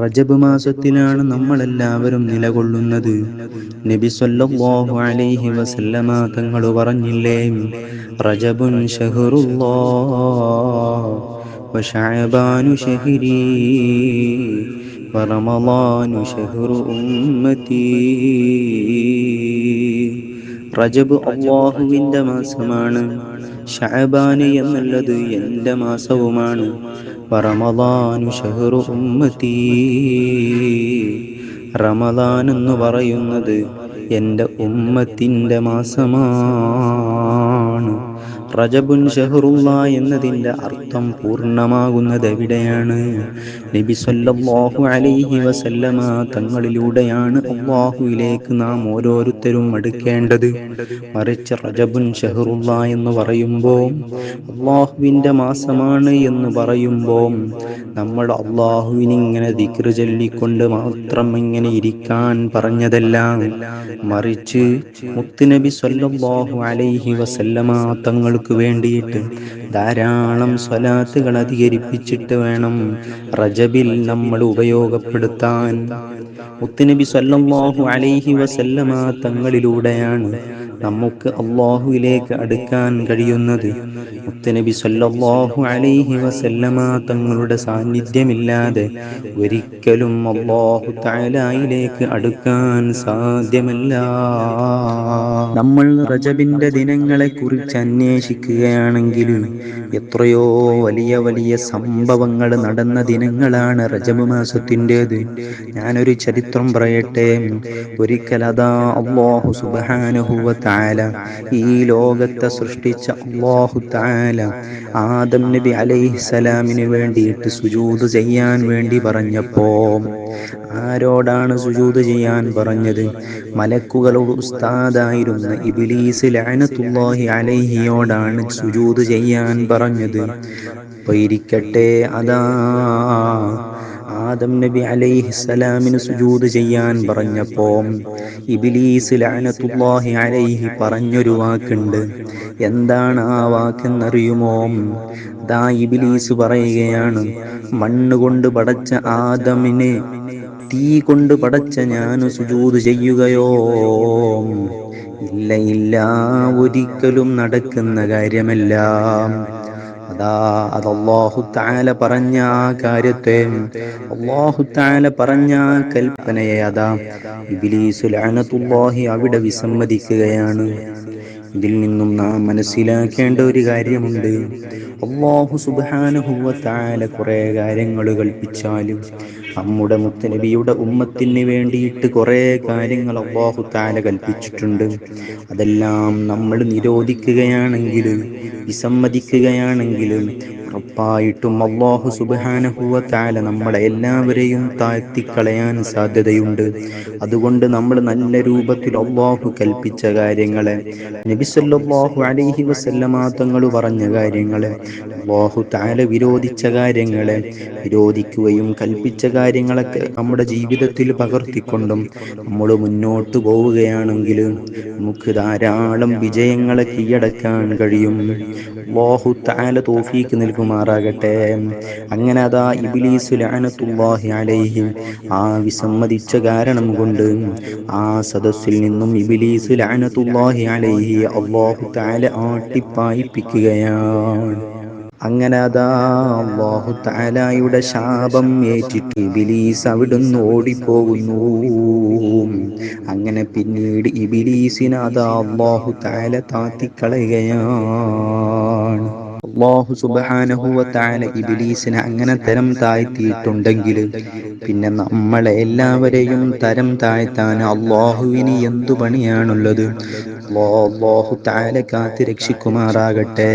റജബ് മാസത്തിലാണ് നമ്മളെല്ലാവരും നിലകൊള്ളുന്നത്. നബി സല്ലല്ലാഹു അലൈഹി വസല്ലമ തങ്ങൾ പറഞ്ഞില്ലേ? റജബുൻ ഷഹറുല്ലാഹ് വശഅബാനു ഷഹരി വറമളാനു ഷഹ്റു ഉമ്മത്തി റജബ് അള്ളാഹുവിന്റെ മാസമാണ്. ഷഹബാന് എന്നുള്ളത് എന്റെ മാസവുമാണ്. റമദാനു ഷഹറു ഉമ്മത്തി. റമദാൻ എന്ന് പറയുന്നത് എന്റെ ഉമ്മത്തിന്റെ മാസമാണ്. റജബുൻ ഷഹറുള്ള എന്നതിന്റെ അർത്ഥം പൂർണമാകുന്നത് എവിടെയാണ് നബി സല്ലല്ലാഹു അലൈഹി വസല്ലമ തങ്ങളിലൂടെയാണ് അള്ളാഹുവിലേക്ക് നാം ഓരോരുത്തരും അടുക്കേണ്ടത്. മറിച്ച് റജബുൻ ഷഹറുള്ള എന്ന് പറയുമ്പോൾ അള്ളാഹുവിന്റെ മാസമാണ് എന്ന് പറയുമ്പോൾ നമ്മൾ അള്ളാഹുവിനിങ്ങനെ ദിക്ര ചൊല്ലിക്കൊണ്ട് മാത്രം ഇങ്ങനെ ഇരിക്കാൻ പറഞ്ഞതെല്ലാം മറിച്ച് മുത്തുനബി സല്ലല്ലാഹു അലൈഹി വസല്ലമ തങ്ങൾക്ക് വേണ്ടിയിട്ട് ധാരാളം സ്വലാത്തുകൾ അധികരിപ്പിച്ചിട്ട് വേണം റജബിൽ നമ്മൾ ഉപയോഗപ്പെടുത്താൻ. മുത്തുനബി സല്ലല്ലാഹു അലൈഹി വസല്ലമ തങ്ങളിലൂടെയാണ് നമുക്ക് അള്ളാഹുവിലേക്ക് അടുക്കാൻ കഴിയുന്നത് മുത്തനബി സല്ലല്ലാഹു അലൈഹി വസല്ലമ തങ്ങളുടെ സാന്നിധ്യമില്ലാതെ ഒരിക്കലും അള്ളാഹു തആലയിലേക്ക് അടുക്കാൻ സാധ്യമല്ല. നമ്മൾ റജബിന്റെ ദിനങ്ങളെ കുറിച്ച് അന്വേഷിക്കുകയാണെങ്കിൽ എത്രയോ വലിയ വലിയ സംഭവങ്ങൾ നടന്ന ദിനങ്ങളാണ് റജബ് മാസത്തിന്റെത്. ഞാനൊരു ചരിത്രം പറയട്ടെ? ഒരിക്കൽ അതാ അള്ളാഹു സുബാനുഹുവ താല ഈ ലോകത്തെ സൃഷ്ടിച്ച അള്ളാഹു താല ആദം നബി അലൈഹിസലാമിന് വേണ്ടിയിട്ട് സുജൂത് ചെയ്യാൻ വേണ്ടി പറഞ്ഞപ്പോ ആരോടാണ് സുജൂത് ചെയ്യാൻ പറഞ്ഞത്? മലക്കുകളോട് ഉസ്താദായിരുന്ന ഇബിലീസ് ലഅനത്തുല്ലാഹി അലൈഹിയോടാണ് സുജൂത് ചെയ്യാൻ പറഞ്ഞത്. അപ്പൊ ഇരിക്കട്ടെ അതാ ആദം നബി അലൈഹി അലൈഹിസ്സലാമിന് സുജൂദ് ചെയ്യാൻ പറഞ്ഞപ്പോ ഇബിലീസ് ലഅനത്തുല്ലാഹി അലൈഹി പറഞ്ഞൊരു വാക്കുണ്ട്. എന്താണ് ആ വാക്കെന്നറിയുമോ? ദാ ഇബിലീസ് പറയുകയാണ് മണ്ണ് കൊണ്ട് പടച്ച ആദമിനെ തീ കൊണ്ട് പടച്ച ഞാൻ സുജൂദ് ചെയ്യുകയോ? ഇല്ല ഇല്ല ഒരിക്കലും നടക്കുന്ന കാര്യമല്ല. അതാ അത് അള്ളാഹു താല പറഞ്ഞ ആ കാര്യത്തെ. അള്ളാഹു താല പറഞ്ഞ ആ കൽപ്പനയെ അതാ ഇബിലീസു ലഅനത്തുല്ലാഹി അവിടെ വിസമ്മതിക്കുകയാണ്. ഇതിൽ നിന്നും നാം മനസ്സിലാക്കേണ്ട ഒരു കാര്യമുണ്ട്. അള്ളാഹു സുബാനുഹുവ താല കുറെ കാര്യങ്ങൾ കൽപ്പിച്ചാലും നമ്മുടെ മുത്തനബിയുടെ ഉമ്മത്തിന് വേണ്ടിയിട്ട് കുറെ കാര്യങ്ങൾ അള്ളാഹു താല കൽപ്പിച്ചിട്ടുണ്ട്. അതെല്ലാം നമ്മൾ നിരോധിക്കുകയാണെങ്കിൽ വിസമ്മതിക്കുകയാണെങ്കിൽ ഉറപ്പായിട്ടും അള്ളാഹു സുബാനഹുവ താല നമ്മളെ എല്ലാവരെയും താഴ്ത്തിക്കളയാൻ സാധ്യതയുണ്ട്. അതുകൊണ്ട് നമ്മൾ നല്ല രൂപത്തിൽ അള്ളാഹു കൽപ്പിച്ച കാര്യങ്ങളെ നബിസല്ലാഹു അലൈഹി വസല്ലമ തങ്ങൾ പറഞ്ഞ കാര്യങ്ങളെ അള്ളാഹു താല വിരോധിച്ച കാര്യങ്ങളെ വിരോധിക്കുകയും കൽപ്പിച്ച കാര്യങ്ങളൊക്കെ നമ്മുടെ ജീവിതത്തിൽ പകർത്തിക്കൊണ്ടും നമ്മൾ മുന്നോട്ട് പോവുകയാണെങ്കിൽ നമുക്ക് ധാരാളം വിജയങ്ങളെ കീഴടക്കാൻ കഴിയും. അള്ളാഹു താല തോഫീക്ക് നിൽക്കുമാറാകട്ടെ അങ്ങനെ അതാ ഇബിലീസ് അലൈഹി ആ വിസമ്മതിച്ച കാരണം കൊണ്ട് ആ സദസ്സിൽ നിന്നും ഇബിലീസ് ലഅനത്തുല്ലാഹി അലൈഹി അള്ളാഹു താല ആട്ടിപ്പായിപ്പിക്കുകയാണ്. അങ്ങനെ അതാ അള്ളാഹു താലായുടെ ശാപം ഏറ്റിട്ട് ഇബിലീസ് അവിടുന്ന് ഓടിപ്പോകുന്നു. അങ്ങനെ പിന്നീട് ഇബിലീസിന് അതാ അള്ളാഹു താല താത്തിക്കളയുകയാണ് അള്ളാഹു സുബാനഹുവ താല ഇബിലീസിനെ അങ്ങനെ തരം താഴ്ത്തിയിട്ടുണ്ടെങ്കിൽ പിന്നെ നമ്മളെ എല്ലാവരെയും തരം താഴ്ത്താൻ അള്ളാഹുവിന് എന്തു പണിയാണുള്ളത്? അള്ളാഹു താല കാത്തി രക്ഷിക്കുമാറാകട്ടെ.